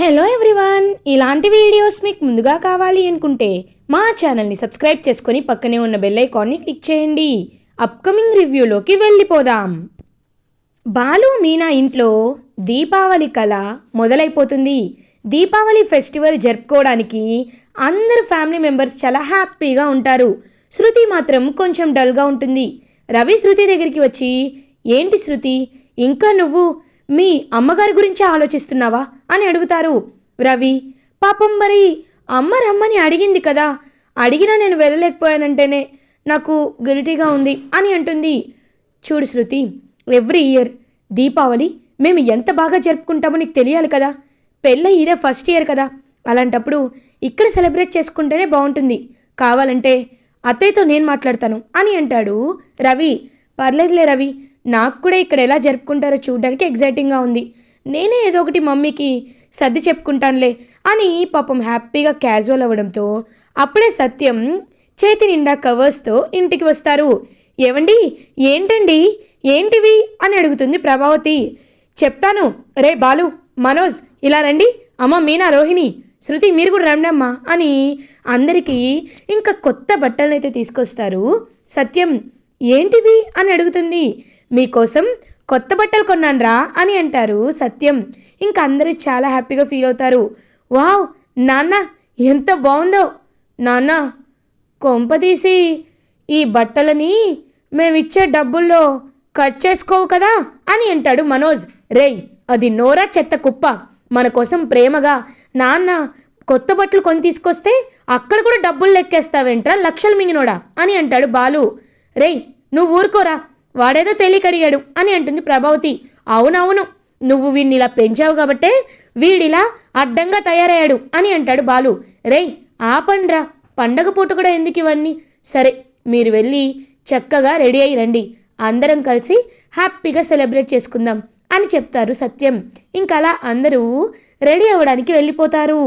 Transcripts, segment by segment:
Hello everyone ఇలాంటి videos మీకు ముందుగా కావాలి అనుకుంటే మా ఛానల్ని సబ్స్క్రైబ్ చేసుకొని పక్కనే ఉన్న బెల్ ఐకాన్ని క్లిక్ చేయండి. అప్కమింగ్ రివ్యూలోకి వెళ్ళిపోదాం. బాలు మీనా ఇంట్లో దీపావళి కళ మొదలైపోతుంది. దీపావళి ఫెస్టివల్ జరుపుకోవడానికి అందరు ఫ్యామిలీ మెంబర్స్ చాలా హ్యాపీగా ఉంటారు. శృతి మాత్రం కొంచెం డల్గా ఉంటుంది. రవి శృతి దగ్గరికి వచ్చి ఏంటి శృతి? ఇంకా నువ్వు మీ అమ్మగారి గురించి ఆలోచిస్తున్నావా? అని అడుగుతారు. రవి పాపం మరి అమ్మ రమ్మని అడిగింది కదా. అడిగినా నేను వెళ్ళలేకపోయానంటేనే నాకు గిల్టీగా ఉంది అని అంటుంది. చూడు శృతి ఎవ్రీ ఇయర్ దీపావళి మేము ఎంత బాగా జరుపుకుంటామో నీకు తెలియాలి కదా. పెళ్ళై ఇదే ఫస్ట్ ఇయర్ కదా. అలాంటప్పుడు ఇక్కడ సెలబ్రేట్ చేసుకుంటేనే బాగుంటుంది. కావాలంటే అత్తయ్యతో నేను మాట్లాడతాను అని అంటాడు రవి. పర్లేదులే రవి నాకు కూడా ఇక్కడ ఎలా జరుపుకుంటారో చూడడానికి ఎగ్జైటింగ్గా ఉంది. నేనే ఏదో ఒకటి మమ్మీకి సర్ది చెప్పుకుంటానులే అని పాపం హ్యాపీగా క్యాజువల్ అవ్వడంతో అప్పుడే సత్యం చేతి నిండా కవర్స్తో ఇంటికి వస్తారు. ఏవండి? ఏంటండి? ఏంటివి? అని అడుగుతుంది ప్రభావతి. చెప్తాను. రే బాలు మనోజ్ ఇలా రండి. అమ్మ మీనా రోహిణి శృతి మీరు కూడా రండి అమ్మా అని అందరికీ ఇంకా కొత్త బట్టలనైతే తీసుకొస్తారు. సత్యం ఏంటివి? అని అడుగుతుంది. మీకోసం కొత్త బట్టలు కొన్నానురా అని అంటారు సత్యం. ఇంకా అందరూ చాలా హ్యాపీగా ఫీల్ అవుతారు. వావ్ నాన్న ఎంత బాగుందో. నాన్న కొంపదీసి ఈ బట్టలని మేమిచ్చే డబ్బుల్లో కట్ చేసుకోవు కదా అని అంటాడు మనోజ్. రేయ్ అది నోరా చెత్త కుప్ప. మన కోసం ప్రేమగా నాన్న కొత్త బట్టలు కొని తీసుకొస్తే అక్కడ కూడా డబ్బులు లెక్కేస్తావేంట్రా లక్షలు మింగినోడా అని అంటాడు బాలు. రేయ్ నువ్వు ఊరుకోరా. వాడేదో తెలియకడిగాడు అని అంటుంది ప్రభావతి. అవునవును నువ్వు వీడిని ఇలా పెంచావు కాబట్టే వీడిలా అడ్డంగా తయారయ్యాడు అని అంటాడు బాలు. రేయ్ ఆపండ్రా పండగ పూట కూడా ఎందుకు ఇవన్నీ? సరే మీరు వెళ్ళి చక్కగా రెడీ అయ్యి రండి. అందరం కలిసి హ్యాపీగా సెలబ్రేట్ చేసుకుందాం అని చెప్తారు సత్యం. ఇంకా అలా అందరూ రెడీ అవ్వడానికి వెళ్ళిపోతారు.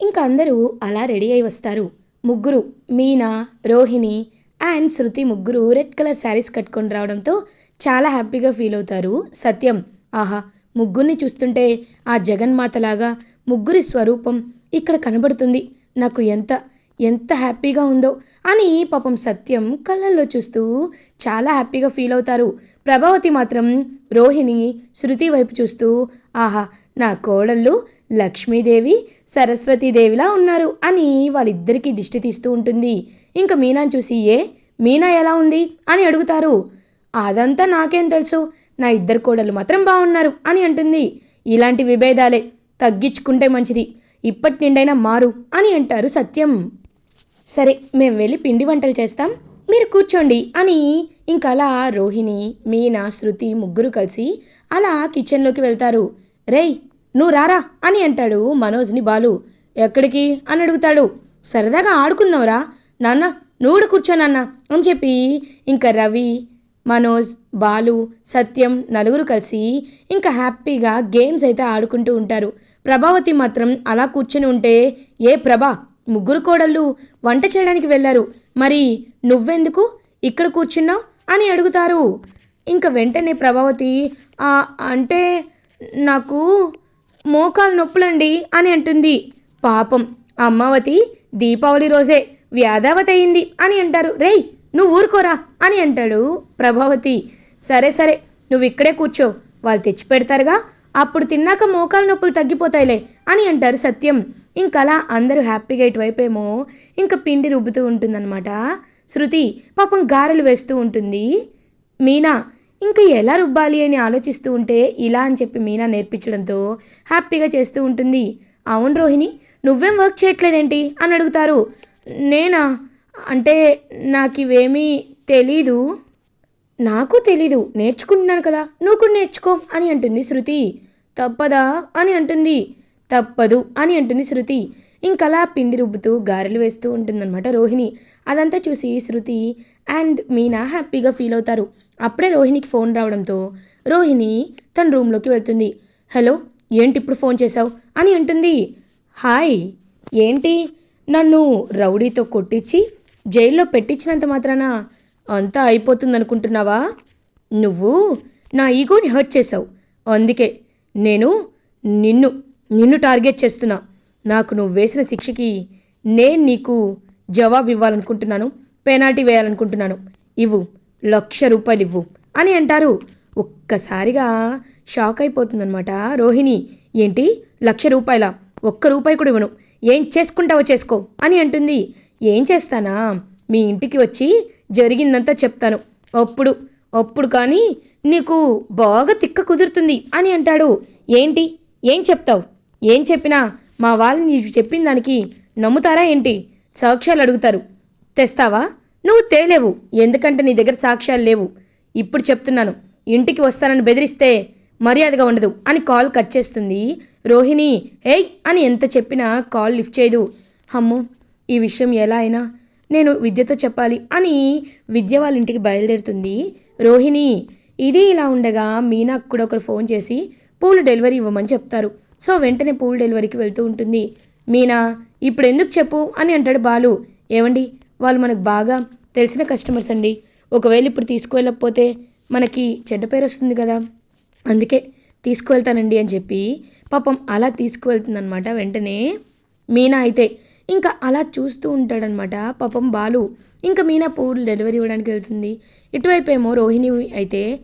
ఇంకా అందరూ అలా రెడీ అయి వస్తారు. ముగ్గురు మీనా రోహిణి అండ్ శృతి ముగ్గురు రెడ్ కలర్ శారీస్ కట్టుకొని రావడంతో చాలా హ్యాపీగా ఫీల్ అవుతారు. సత్యం ఆహా ముగ్గురిని చూస్తుంటే ఆ జగన్మాతలాగా ముగ్గురి స్వరూపం ఇక్కడ కనబడుతుంది. నాకు ఎంత ఎంత హ్యాపీగా ఉందో అని పాపం సత్యం కళ్ళల్లో చూస్తూ చాలా హ్యాపీగా ఫీల్ అవుతారు. ప్రభావతి మాత్రం రోహిణి శృతి వైపు చూస్తూ ఆహా నా కోడళ్ళు లక్ష్మీదేవి సరస్వతీదేవిలా ఉన్నారు అని వాళ్ళిద్దరికీ దిష్టి తీస్తూ ఉంటుంది. ఇంకా మీనాని చూసి ఏ మీనా ఎలా ఉంది? అని అడుగుతారు. అదంతా నాకేం తెలుసు. నా ఇద్దరు కోడలు మాత్రం బాగున్నారు అని అంటుంది. ఇలాంటి విభేదాలే. తగ్గించుకుంటే మంచిది. ఇప్పటి నిండైనా మారు అని అంటారు సత్యం. సరే మేము వెళ్ళి పిండి వంటలు చేస్తాం. మీరు కూర్చోండి అని ఇంకలా అలా రోహిణి మీనా శృతి ముగ్గురు కలిసి అలా కిచెన్లోకి వెళ్తారు. రేయ్ నువ్వు రారా అని అంటాడు మనోజ్ని బాలు. ఎక్కడికి? అని అడుగుతాడు. సరదాగా ఆడుకుందాంరా. నాన్న నువ్వు కూడా కూర్చోనన్న అని చెప్పి ఇంకా రవి మనోజ్ బాలు సత్యం నలుగురు కలిసి ఇంకా హ్యాపీగా గేమ్స్ అయితే ఆడుకుంటూ ఉంటారు. ప్రభావతి మాత్రం అలా కూర్చొని ఉంటే ఏ ప్రభా ముగ్గురు కోడళ్ళు వంట చేయడానికి వెళ్ళారు. మరి నువ్వెందుకు ఇక్కడ కూర్చున్నావు? అని అడుగుతారు. ఇంకా వెంటనే ప్రభావతి అంటే నాకు మోకాలు నొప్పులండి అని అంటుంది. పాపం అమ్మవతి దీపావళి రోజే వ్యాధావతి అయింది అని అంటారు. రేయ్ నువ్వు ఊరుకోరా అని అంటాడు ప్రభావతి. సరే సరే నువ్వు ఇక్కడే కూర్చో వాళ్ళు తెచ్చి పెడతారుగా అప్పుడు తిన్నాక మోకాలు నొప్పులు తగ్గిపోతాయిలే అని అంటారు సత్యం. ఇంకలా అందరూ హ్యాపీగా ఇటువైపు ఏమో ఇంకా పిండి రుబ్బుతూ ఉంటుందన్నమాట. శృతి పాపం గారెలు వేస్తూ ఉంటుంది. మీనా ఇంకా ఎలా రుబ్బాలి అని ఆలోచిస్తూ ఉంటే ఇలా అని చెప్పి మీనా నేర్పించడంతో హ్యాపీగా చేస్తూ ఉంటుంది. అవును రోహిణి నువ్వేం వర్క్ చేయట్లేదేంటి? అని అడుగుతారు. నేనా? అంటే నాకు ఇవేమీ తెలీదు. నాకు తెలీదు. నేర్చుకుంటున్నాను కదా. నువ్వు కూడా నేర్చుకో అని అంటుంది శృతి. తప్పదా? అని అంటుంది. తప్పదు అని అంటుంది శృతి. ఇంకలా పిండి రుబ్బుతూ గారెలు వేస్తూ ఉంటుందన్నమాట రోహిణి. అదంతా చూసి శృతి అండ్ మీనా హ్యాపీగా ఫీల్ అవుతారు. అప్పుడే రోహిణికి ఫోన్ రావడంతో రోహిణి తన రూమ్లోకి వెళ్తుంది. హలో ఏంటి ఇప్పుడు ఫోన్ చేశావు? అని అంటుంది. హాయ్ ఏంటి? నన్ను రౌడీతో కొట్టించి జైల్లో పెట్టించినంత మాత్రాన? అంతా అయిపోతుంది అనుకుంటున్నావా నువ్వు నా ఈగోని హర్ట్ చేసావు అందుకే నేను నిన్ను నిన్ను టార్గెట్ చేస్తున్నా. నాకు నువ్వు వేసిన శిక్షకి నేను నీకు జవాబు ఇవ్వాలనుకుంటున్నాను పెనాల్టీ వేయాలనుకుంటున్నాను. ఇవ్వు లక్ష రూపాయలు ఇవ్వు అని అంటారు. ఒక్కసారిగా షాక్ అయిపోతుందనమాట రోహిణి ఏంటి? లక్ష రూపాయల? ఒక్క రూపాయి కూడా ఇవ్వను. ఏం చేసుకుంటావో చేసుకో అని అంటుంది. ఏం చేస్తానా? మీ ఇంటికి వచ్చి జరిగిందంతా చెప్తాను. అప్పుడు అప్పుడు కానీ నీకు బాగా తిక్క కుదురుతుంది అని అంటాడు. ఏంటి? ఏం చెప్తావు? ఏం చెప్పినా మా వాళ్ళు నీ చెప్పిన దానికి నమ్ముతారా ఏంటి? సాక్ష్యాలు అడుగుతారు. తెస్తావా? నువ్వు తేలేవు. ఎందుకంటే నీ దగ్గర సాక్ష్యాలు లేవు. ఇప్పుడు చెప్తున్నాను. ఇంటికి వస్తానని బెదిరిస్తే మర్యాదగా ఉండదు అని కాల్ కట్ చేస్తుంది. రోహిణి ఏయ్! అని ఎంత చెప్పినా కాల్ లిఫ్ట్ చేయదు. అమ్మో! ఈ విషయం ఎలా అయినా నేను విద్యతో చెప్పాలి అని విద్య వాళ్ళ ఇంటికి బయలుదేరుతుంది. రోహిణి ఇది ఇలా ఉండగా మీనాకు కూడా ఒకరు ఫోన్ చేసి పూలు డెలివరీ ఇవ్వమని చెప్తారు. సో వెంటనే పూలు డెలివరీకి వెళ్తూ ఉంటుంది. మీనా ఇప్పుడు ఎందుకు చెప్పు? అని అంటాడు బాలు. ఏమండి వాళ్ళు మనకు బాగా తెలిసిన కస్టమర్స్ అండి. ఒకవేళ ఇప్పుడు తీసుకువెళ్ళకపోతే మనకి చెడ్డ పేరు వస్తుంది కదా. అందుకే తీసుకువెళ్తానండి అని చెప్పి పాపం అలా తీసుకువెళ్తుందనమాట వెంటనే మీనా అయితే ఇంకా అలా చూస్తూ ఉంటాడనమాట పాపం బాలు. ఇంకా మీనా పూలు డెలివరీ ఇవ్వడానికి వెళ్తుంది. ఇటువైపు ఏమో రోహిణి అయితే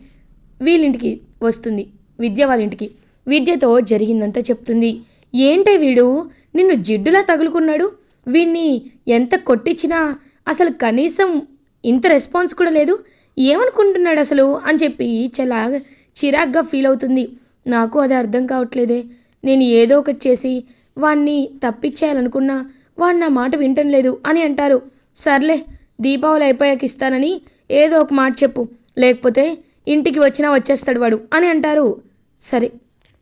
వీళ్ళింటికి వస్తుంది. విద్య వాళ్ళ ఇంటికి విద్యతో జరిగిందంతా చెప్తుంది. ఏంటే వీడు? నిన్ను జిడ్డులా తగులుకున్నాడు? వీణ్ణి ఎంత కొట్టించినా అసలు కనీసం ఇంత రెస్పాన్స్ కూడా లేదు. ఏమనుకుంటున్నాడు అసలు? అని చెప్పి చాలా చిరాగ్గా ఫీల్ అవుతుంది. నాకు అది అర్థం కావట్లేదే. నేను ఏదో ఒకటి చేసి వాణ్ణి తప్పించేయాలనుకున్నా వాడు నా మాట వింటం లేదు అని అంటారు. సర్లే దీపావళి అయిపోయాక ఇస్తానని ఏదో ఒక మాట చెప్పు. లేకపోతే ఇంటికి వచ్చినా వచ్చేస్తాడు వాడు అని అంటారు. సరే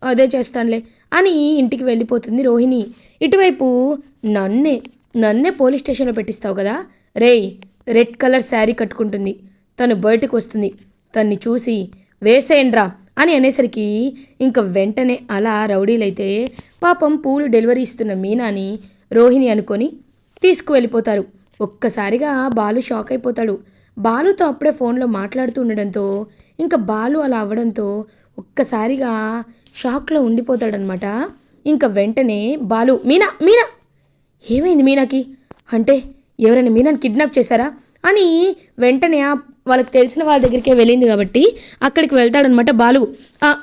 అదే చేస్తానులే అని ఇంటికి వెళ్ళిపోతుంది రోహిణి. ఇటువైపు నన్నే నన్నే పోలీస్ స్టేషన్లో పెట్టిస్తావు కదా? రేయ్ రెడ్ కలర్ శారీ కట్టుకుంటుంది. తను బయటకు వస్తుంది. తన్ని చూసి వేసేయండ్రా అని అనేసరికి ఇంక వెంటనే అలా రౌడీలైతే పాపం పూలు డెలివరీ ఇస్తున్న మీనాని రోహిణి అనుకొని తీసుకువెళ్ళిపోతారు. ఒక్కసారిగా బాలు షాక్ అయిపోతాడు. బాలుతో అప్పుడే ఫోన్లో మాట్లాడుతూ ఉండడంతో ఇంకా బాలు అలా అవ్వడంతో ఒక్కసారిగా షాక్లో ఉండిపోతాడనమాట. ఇంకా వెంటనే బాలు మీనా మీనా! ఏమైంది మీనాకి? అంటే ఎవరైనా మీనాని కిడ్నాప్ చేశారా? అని వెంటనే వాళ్ళకి తెలిసిన వాళ్ళ దగ్గరికే వెళ్ళింది కాబట్టి అక్కడికి వెళ్తాడనమాట బాలు.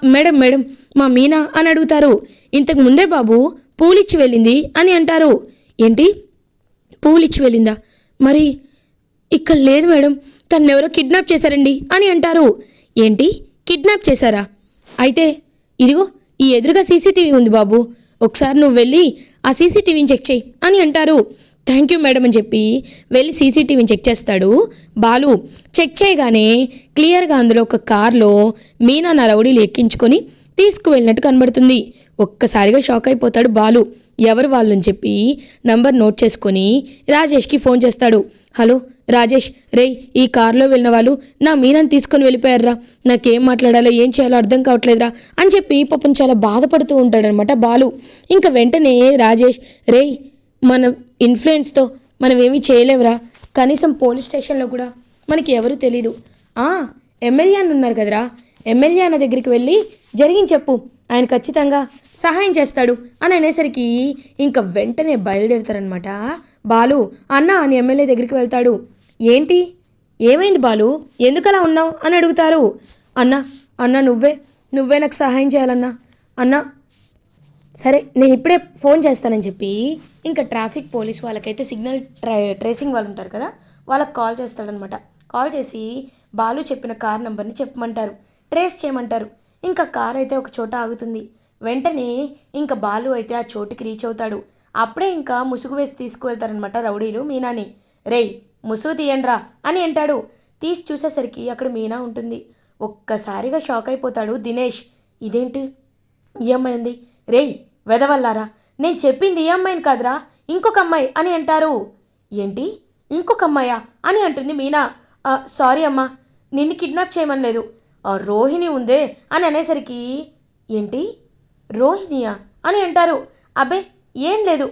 మేడం మేడం మా మీనా అని అడుగుతారు. ఇంతకు ముందే బాబు పూలిచ్చి వెళ్ళింది అని అంటారు. ఏంటి? పూలిచ్చి వెళ్ళిందా? మరి ఇక్కడ లేదు మేడం తను ఎవరో కిడ్నాప్ చేశారండి అని అంటారు. ఏంటి? కిడ్నాప్ చేశారా? అయితే ఇదిగో ఈ ఎదురుగా సీసీటీవీ ఉంది బాబు. ఒకసారి నువ్వు వెళ్ళి ఆ సీసీటీవీని చెక్ చేయి అని అంటారు. థ్యాంక్ యూ మేడం అని చెప్పి వెళ్ళి సీసీటీవీని చెక్ చేస్తాడు. బాలు చెక్ చేయగానే క్లియర్గా అందులో ఒక కార్లో మీనా నా రౌడీలు ఎక్కించుకొని తీసుకువెళ్ళినట్టు కనబడుతుంది. ఒక్కసారిగా షాక్ అయిపోతాడు బాలు. ఎవరు వాళ్ళని చెప్పి నంబర్ నోట్ చేసుకొని రాజేష్కి ఫోన్ చేస్తాడు. హలో రాజేష్ రే ఈ కారులో వెళ్ళిన వాళ్ళు నా మీనాన్ని తీసుకొని వెళ్ళిపోయారా నాకేం మాట్లాడాలో ఏం చేయాలో అర్థం కావట్లేదురా అని చెప్పి పాపం చాలా బాధపడుతూ ఉంటాడనమాట బాలు. ఇంకా వెంటనే రాజేష్ రే మన ఇన్ఫ్లుయెన్స్తో మనం ఏమీ చేయలేవురా. కనీసం పోలీస్ స్టేషన్లో కూడా మనకి ఎవరు తెలీదు. ఆ ఎమ్మెల్యే అని ఉన్నారు కదరా. ఎమ్మెల్యే అన్న దగ్గరికి వెళ్ళి జరిగింది చెప్పు ఆయన ఖచ్చితంగా సహాయం చేస్తాడు అని అనేసరికి ఇంకా వెంటనే బయలుదేరుతారనమాట బాలు అన్న అని ఎమ్మెల్యే దగ్గరికి వెళ్తాడు. ఏంటి? ఏమైంది బాలు? ఎందుకలా ఉన్నావు? అని అడుగుతారు. అన్న అన్న నువ్వే నువ్వే నాకు సహాయం చేయాలన్నా. అన్న సరే నేను ఇప్పుడే ఫోన్ చేస్తానని చెప్పి ఇంకా ట్రాఫిక్ పోలీస్ వాళ్ళకైతే సిగ్నల్ ట్రై ట్రేసింగ్ వాళ్ళు ఉంటారు కదా వాళ్ళకి కాల్ చేస్తాడనమాట. కాల్ చేసి బాలు చెప్పిన కార్ నెంబర్ని చెప్పమంటారు. ట్రేస్ చేయమంటారు. ఇంకా కార్ అయితే ఒక చోట ఆగుతుంది. వెంటనే ఇంకా బాలు అయితే ఆ చోటుకి రీచ్ అవుతాడు. అప్పుడే ఇంకా ముసుగు వేసి తీసుకువెళ్తారనమాట రౌడీలు. మీనాని రేయ్ ముసుగు తీయండ్రా అని అంటాడు. తీసి చూసేసరికి అక్కడ మీనా ఉంటుంది. ఒక్కసారిగా షాక్ అయిపోతాడు దినేష్. ఇదేంటి? ఈ అమ్మాయి ఉంది. రేయ్ వెదవల్లారా? నేను చెప్పింది ఈ అమ్మాయిని కాదురా ఇంకొక అమ్మాయి అని అంటారు. ఏంటి? ఇంకొక అమ్మాయా? అని అంటుంది మీనా. సారీ అమ్మా నిన్ను కిడ్నాప్ చేయమనలేదు రోహిణి ఉందే అని అనేసరికి ఏంటి? రోహిణియా? అని అంటారు. అబ్బే ఏం లేదు.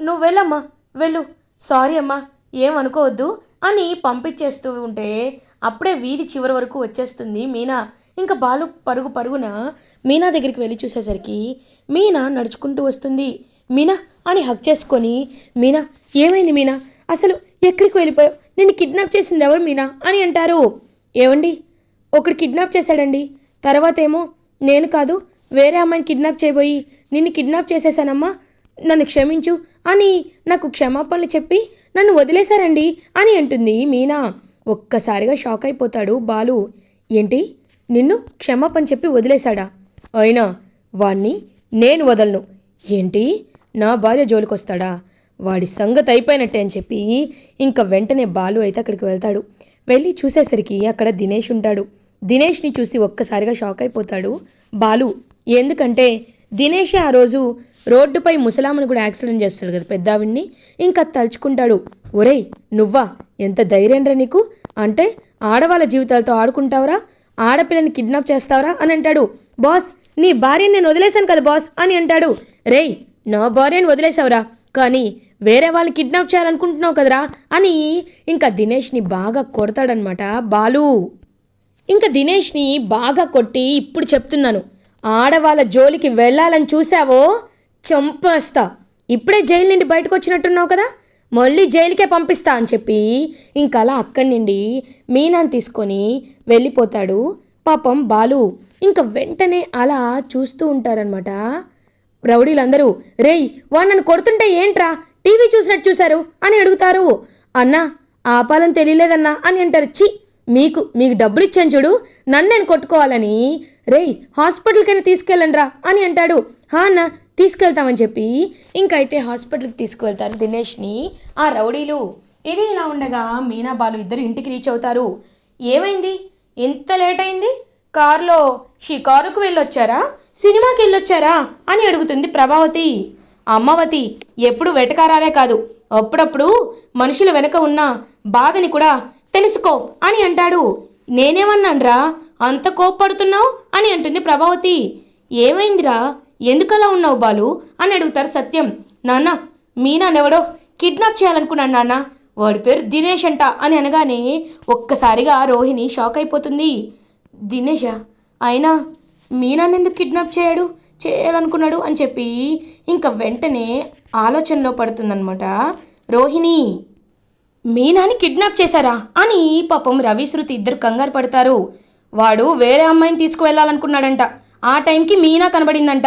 నువ్వు వెళ్ళమ్మా వెళ్ళు. సారీ అమ్మా ఏమనుకోవద్దు అని పంపించేస్తూ ఉంటే అప్పుడే వీధి చివరి వరకు వచ్చేస్తుంది మీనా. ఇంకా బాలు పరుగు పరుగున మీనా దగ్గరికి వెళ్ళి చూసేసరికి మీనా నడుచుకుంటూ వస్తుంది. మీనా అని హక్ చేసుకొని మీనా ఏమైంది మీనా? అసలు ఎక్కడికి వెళ్ళిపోయావు? నిన్ను కిడ్నాప్ చేసింది ఎవరు మీనా? అని అంటారు. ఏమండి ఒకడు కిడ్నాప్ చేశాడండి. తర్వాత ఏమో నేను కాదు వేరే అమ్మాయిని కిడ్నాప్ చేయబోయి నిన్ను కిడ్నాప్ చేసేసానమ్మా నన్ను క్షమించు అని నాకు క్షమాపణలు చెప్పి నన్ను వదిలేశారండి అని అంటుంది మీనా. ఒక్కసారిగా షాక్ అయిపోతాడు బాలు. ఏంటి? నిన్ను క్షమాపణ చెప్పి వదిలేశాడా? అయినా వాణ్ణి నేను వదలను. ఏంటి? నా భార్య జోలికొస్తాడా? వాడి సంగతి అయిపోయినట్టే అని చెప్పి ఇంకా వెంటనే బాలు అయితే అక్కడికి వెళ్తాడు. వెళ్ళి చూసేసరికి అక్కడ దినేష్ ఉంటాడు. దినేష్ని చూసి ఒక్కసారిగా షాక్ అయిపోతాడు బాలు. ఎందుకంటే దినేష్ ఆ రోజు రోడ్డుపై ముసలామని కూడా యాక్సిడెంట్ చేస్తాడు కదా పెద్దావిడ్ని. ఇంకా తలుచుకుంటాడు ఒరేయ్ నువ్వా? ఎంత ధైర్యంరా నీకు? అంటే ఆడవాళ్ళ జీవితాలతో ఆడుకుంటావురా? ఆడపిల్లని కిడ్నాప్ చేస్తావురా? అని అంటాడు. బాస్ నీ భార్యని నేను వదిలేశాను కదా బాస్ అని అంటాడు. రేయ్ నా భార్యని వదిలేసావురా కానీ వేరే వాళ్ళని కిడ్నాప్ చేయాలనుకుంటున్నావు కదరా అని ఇంకా దినేష్ని బాగా కొడతాడనమాట బాలు. ఇంకా దినేష్ని బాగా కొట్టి ఇప్పుడు చెప్తున్నాను ఆడవాళ్ళ జోలికి వెళ్ళాలని చూసావో చంపేస్తా. ఇప్పుడే జైలు నుండి బయటకు వచ్చినట్టున్నావు కదా? మళ్ళీ జైలుకే పంపిస్తా అని చెప్పి ఇంకలా అలా అక్కడి నుండి మీనాన్ని తీసుకొని వెళ్ళిపోతాడు పాపం బాలు. ఇంకా వెంటనే అలా చూస్తూ ఉంటారనమాట రౌడీలందరూ రేయ్ వాడు నన్ను కొడుతుంటే ఏంట్రా? టీవీ చూసినట్టు చూశారు? అని అడుగుతారు. అన్నా ఆపాలని తెలియలేదన్నా అని అంటారు. చి మీకు మీకు డబ్బులు ఇచ్చాను చూడు నన్ను నేను కొట్టుకోవాలని. రేయ్ హాస్పిటల్కైనా తీసుకెళ్ళండిరా అని అంటాడు. హా అన్న తీసుకెళ్తామని చెప్పి ఇంకైతే హాస్పిటల్కి తీసుకువెళ్తారు దినేష్ని. ఆ రౌడీలు. ఇది ఇలా ఉండగా మీనా బాలు ఇద్దరు ఇంటికి రీచ్ అవుతారు. ఏమైంది? ఇంత లేట్ అయింది? కారులో షికారుకు వెళ్ళొచ్చారా? సినిమాకి వెళ్ళొచ్చారా? అని అడుగుతుంది ప్రభావతి. అమ్మవతి ఎప్పుడు వెటకారాలే కాదు. అప్పుడప్పుడు మనుషుల వెనక ఉన్న బాధని కూడా తెలుసుకో అని అంటాడు. నేనేమన్నాన్రా? అంత కోప్పడుతున్నావు? అని అంటుంది ప్రభావతి. ఏమైందిరా? ఎందుకలా ఉన్నావు బాలు? అని అడుగుతారు సత్యం. నాన్న మీనానెవడో కిడ్నాప్ చేయాలనుకున్నాను నాన్న. వాడి పేరు దినేష్ అంట అని అనగానే ఒక్కసారిగా రోహిణి షాక్ అయిపోతుంది. దినేషా? అయినా మీనాన్ని ఎందుకు కిడ్నాప్ చేయడు? చేయాలనుకున్నాడు అని చెప్పి ఇంకా వెంటనే ఆలోచనలో పడుతుందన్నమాట రోహిణి. మీనాని కిడ్నాప్ చేశారా? అని పాపం రవి శృతి ఇద్దరు కంగారు పడతారు. వాడు వేరే అమ్మాయిని తీసుకువెళ్ళాలనుకున్నాడంట. ఆ టైంకి మీనా కనబడిందంట.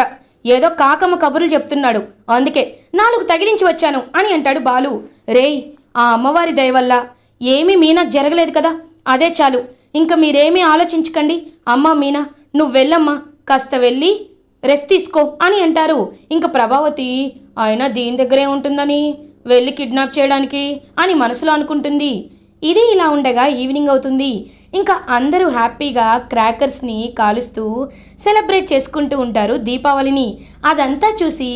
ఏదో కాకమ్మ కబుర్లు చెప్తున్నాడు. అందుకే నాలుగు తగిలించి వచ్చాను అని అంటాడు బాలు. రేయ్ ఆ అమ్మవారి దయ వల్ల ఏమీ మీనా జరగలేదు కదా? అదే చాలు. ఇంకా మీరేమీ ఆలోచించకండి. అమ్మా మీనా నువ్వు వెళ్ళమ్మా. కాస్త వెళ్ళి రెస్ట్ తీసుకో అని అంటారు. ఇంకా ప్రభావతి ఆయన దీని దగ్గరే ఉంటుందని వెళ్ళి కిడ్నాప్ చేయడానికి అని మనసులో అనుకుంటుంది. ఇది ఇలా ఉండగా ఈవినింగ్ అవుతుంది. ఇంకా అందరూ హ్యాపీగా క్రాకర్స్ని కాలుస్తూ సెలబ్రేట్ చేసుకుంటూ ఉంటారు దీపావళిని. అదంతా చూసి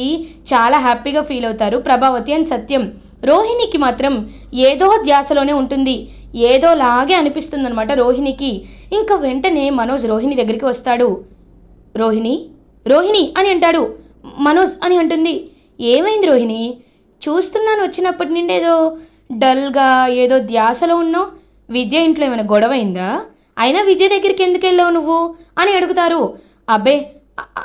చాలా హ్యాపీగా ఫీల్ అవుతారు ప్రభావతి అని సత్యం. రోహిణికి మాత్రం ఏదో ధ్యాసలోనే ఉంటుంది. ఏదోలాగే అనిపిస్తుందనమాట రోహిణికి. ఇంకా వెంటనే మనోజ్ రోహిణి దగ్గరికి వస్తాడు. రోహిణి రోహిణి అని అంటాడు. మనోజ్ అని అంటుంది. ఏమైంది రోహిణి? చూస్తున్నాను వచ్చినప్పటి నుండి ఏదో డల్గా ఏదో ధ్యాసలో ఉన్నావు. విద్య ఇంట్లో ఏమైనా గొడవ అయిందా? అయినా విద్య దగ్గరికి ఎందుకు వెళ్ళావు నువ్వు? అని అడుగుతారు. అబ్బే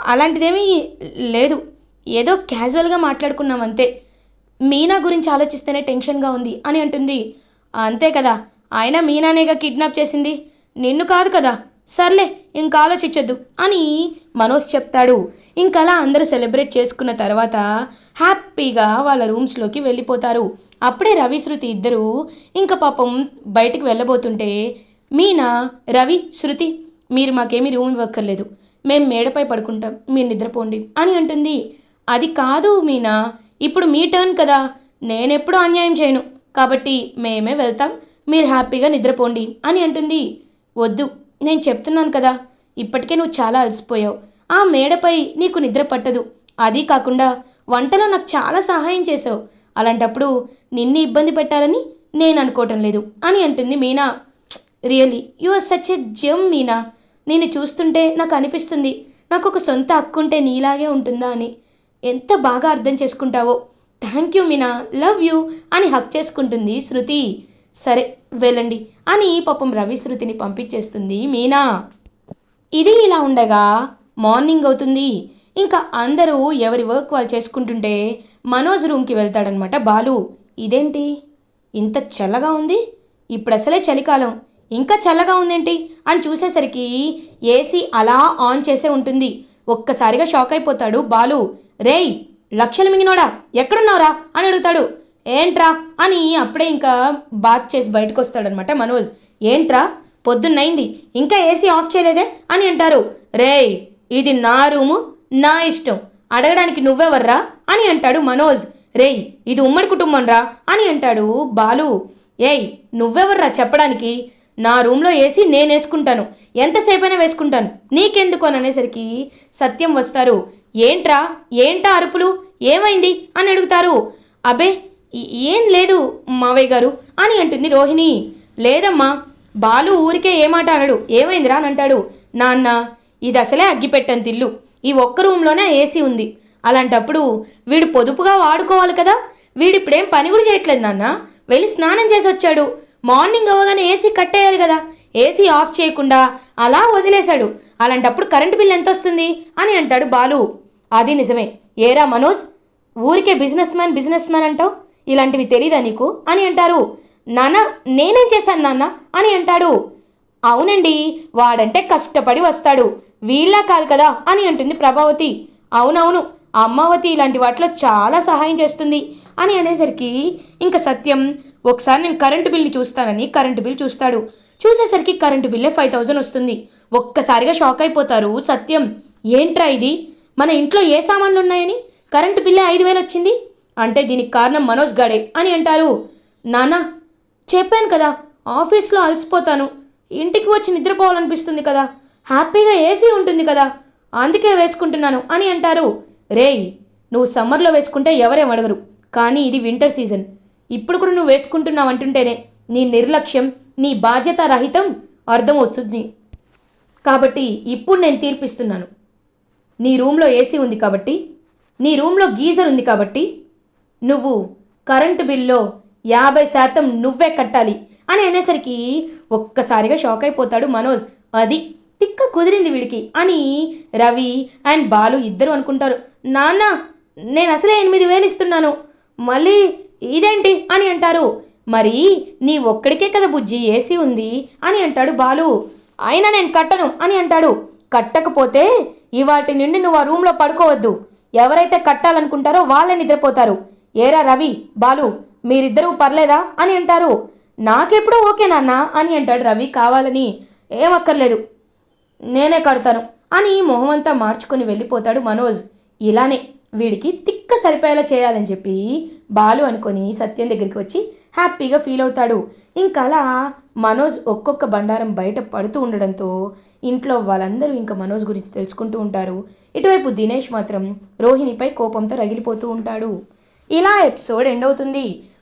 అలాంటిదేమీ లేదు. ఏదో క్యాజువల్గా మాట్లాడుకున్నాం అంతే. మీనా గురించి ఆలోచిస్తేనే టెన్షన్గా ఉంది అని అంటుంది. అంతే కదా. ఆయన మీనానేగా కిడ్నాప్ చేసింది? నిన్ను కాదు కదా. సర్లే ఇంకా ఆలోచించొద్దు అని మనోజ్ చెప్తాడు. ఇంకలా అందరూ సెలబ్రేట్ చేసుకున్న తర్వాత హ్యాపీగా వాళ్ళ రూమ్స్లోకి వెళ్ళిపోతారు. అప్పుడే రవి శృతి ఇద్దరు ఇంకా పాపం బయటికి వెళ్ళబోతుంటే మీనా రవి శృతి మీరు మాకేమీ రూమ్ ఇవ్వక్కర్లేదు. మేము మేడపై పడుకుంటాం. మీరు నిద్రపోండి అని అంటుంది. అది కాదు మీనా ఇప్పుడు మీ టర్న్ కదా. నేనెప్పుడు అన్యాయం చేయను. కాబట్టి మేమే వెళ్తాం. మీరు హ్యాపీగా నిద్రపోండి అని అంటుంది. వద్దు నేను చెప్తున్నాను కదా. ఇప్పటికే నువ్వు చాలా అలసిపోయావు. ఆ మేడపై నీకు నిద్ర పట్టదు. అది కాకుండా వంటలో నాకు చాలా సహాయం చేసావు అలాంటప్పుడు నిన్ను ఇబ్బంది పెట్టాలని నేను అనుకోవటం లేదు అని అంటుంది Meena. Really you are such a gem Meena. నేను చూస్తుంటే నాకు అనిపిస్తుంది నాకు ఒక సొంత హక్కుంటే నీలాగే ఉంటుందా అని. ఎంత బాగా అర్థం చేసుకుంటావో. Thank you Meena love you అని హక్ చేసుకుంటుంది శృతి. సరే వెళ్ళండి అని పాపం రవి శృతిని పంపించేస్తుంది మీనా. ఇది ఇలా ఉండగా మార్నింగ్ అవుతుంది. ఇంకా అందరూ ఎవరి వర్క్ వాళ్ళు చేసుకుంటుంటే మనోజ్ రూమ్కి వెళ్తాడనమాట. బాలు ఇదేంటి? ఇంత చల్లగా ఉంది? ఇప్పుడు అసలే చలికాలం. ఇంకా చల్లగా ఉందేంటి? అని చూసేసరికి ఏసీ అలా ఆన్ చేసే ఉంటుంది. ఒక్కసారిగా షాక్ అయిపోతాడు బాలు. రేయ్ లక్షలు మింగినోడా? ఎక్కడున్నావురా? అని అడుగుతాడు. ఏంట్రా? అని అప్పుడే ఇంకా బాత్ చేసి బయటకు వస్తాడనమాట మనోజ్. ఏంట్రా? పొద్దున్నైంది ఇంకా ఏసీ ఆఫ్ చేయలేదే? అని అంటారు. రేయ్ ఇది నా రూము నా ఇష్టం. అడగడానికి నువ్వెవర్రా? అని అంటాడు మనోజ్. రేయ్ ఇది ఉమ్మడి కుటుంబం రా అని అంటాడు బాలు. ఏయ్ నువ్వెవర్రా చెప్పడానికి? నా రూమ్లో ఏసీ నేను వేసుకుంటాను ఎంతసేపైనా వేసుకుంటాను. నీకెందుకు? అని అనేసరికి సత్యం వస్తారు. ఏంట్రా? ఏంటా అరుపులు? ఏమైంది? అని అడుగుతారు. అబే ఏం లేదు మావయ్య గారు అని అంటుంది రోహిణి. లేదమ్మా బాలు ఊరికే ఏ మాట అనడు. ఏమైందిరా? అని అంటాడు. నాన్న ఇది అసలే అగ్గిపెట్టని తిల్లు. ఈ ఒక్క రూమ్లోనే ఏసీ ఉంది. అలాంటప్పుడు వీడు పొదుపుగా వాడుకోవాలి కదా? వీడిప్పుడేం పని కూడా చేయట్లేదు నాన్న. వెళ్ళి స్నానం చేసి వచ్చాడు. మార్నింగ్ అవ్వగానే ఏసీ కట్టేయాలి కదా. ఏసీ ఆఫ్ చేయకుండా అలా వదిలేశాడు. అలాంటప్పుడు కరెంటు బిల్ ఎంత వస్తుంది అని అంటాడు బాలు. అది నిజమే. ఏరా మనోజ్? ఊరికే బిజినెస్ మ్యాన్ బిజినెస్ మ్యాన్ అంటావు? ఇలాంటివి తెలీదా నీకు? అని అంటారు. నాన్న నేనేం చేశాను నాన్న? అని అంటాడు. అవునండి వాడంటే కష్టపడి వస్తాడు. వీళ్ళ కాదు కదా అని అంటుంది ప్రభావతి. అవునవును అమ్మవతి ఇలాంటి వాటిలో చాలా సహాయం చేస్తుంది అని అనేసరికి ఇంకా సత్యం ఒకసారి నేను కరెంటు బిల్ని చూస్తానని కరెంటు బిల్ చూస్తాడు. చూసేసరికి కరెంటు బిల్లే ఫైవ్ థౌజండ్ వస్తుంది. ఒక్కసారిగా షాక్ అయిపోతారు సత్యం. ఏంట్రా ఇది? మన ఇంట్లో ఏ సామాన్లు ఉన్నాయని? కరెంటు బిల్లే ఐదు వేలు వచ్చింది? అంటే దీనికి కారణం మనోజ్ గాడే అని అంటారు. నానా చెప్పాను కదా ఆఫీస్లో అలసిపోతాను. ఇంటికి వచ్చి నిద్రపోవాలనిపిస్తుంది కదా. హ్యాపీగా ఏసీ ఉంటుంది కదా. అందుకే వేసుకుంటున్నాను అని అంటారు. రేయ్ నువ్వు సమ్మర్లో వేసుకుంటే ఎవరేం అడగరు. కానీ ఇది వింటర్ సీజన్ ఇప్పుడు కూడా నువ్వు వేసుకుంటున్నావు అంటుంటేనే నీ నిర్లక్ష్యం నీ బాధ్యత రహితం అర్థమవుతుంది. కాబట్టి ఇప్పుడు నేను తీర్పిస్తున్నాను. నీ రూమ్లో ఏసీ ఉంది కాబట్టి నీ రూమ్లో గీజర్ ఉంది కాబట్టి నువ్వు కరెంటు బిల్లో యాభై శాతం నువ్వే కట్టాలి. అని అనేసరికి ఒక్కసారిగా షాక్ అయిపోతాడు మనోజ్. అది తిక్క కుదిరింది వీడికి అని రవి అండ్ బాలు ఇద్దరు అనుకుంటారు. నాన్న నేను అసలే ఎనిమిది వేలు ఇస్తున్నాను. మళ్ళీ ఇదేంటి అని అంటారు. మరి నీ ఒక్కడికే కదా బుజ్జి ఏసీ ఉంది అని అంటాడు బాలు. అయినా నేను కట్టను అని అంటాడు. కట్టకపోతే ఇవాటి నుండి నువ్వు ఆ రూమ్లో పడుకోవద్దు. ఎవరైతే కట్టాలనుకుంటారో వాళ్ళే నిద్రపోతారు. ఏరా రవి బాలు మీరిద్దరూ పర్లేదా అని అంటారు. నాకెప్పుడో ఓకే నాన్న అని అంటాడు రవి కావాలని ఏమక్కర్లేదు నేనే కడతాను అని మొహమంతా మార్చుకొని వెళ్ళిపోతాడు మనోజ్. ఇలానే వీడికి తిక్క సరిపోయేలా చేయాలని చెప్పి బాలు అనుకొని సత్యం దగ్గరికి వచ్చి హ్యాపీగా ఫీల్ అవుతాడు. ఇంకా అలా మనోజ్ ఒక్కొక్క బండారం బయట పడుతూ ఉండడంతో ఇంట్లో వాళ్ళందరూ ఇంకా మనోజ్ గురించి తెలుసుకుంటూ ఉంటారు. ఇటువైపు దినేష్ మాత్రం రోహిణిపై కోపంతో రగిలిపోతూ ఉంటాడు. ఇలా ఎపిసోడ్ ఎండ్ అవుతుంది.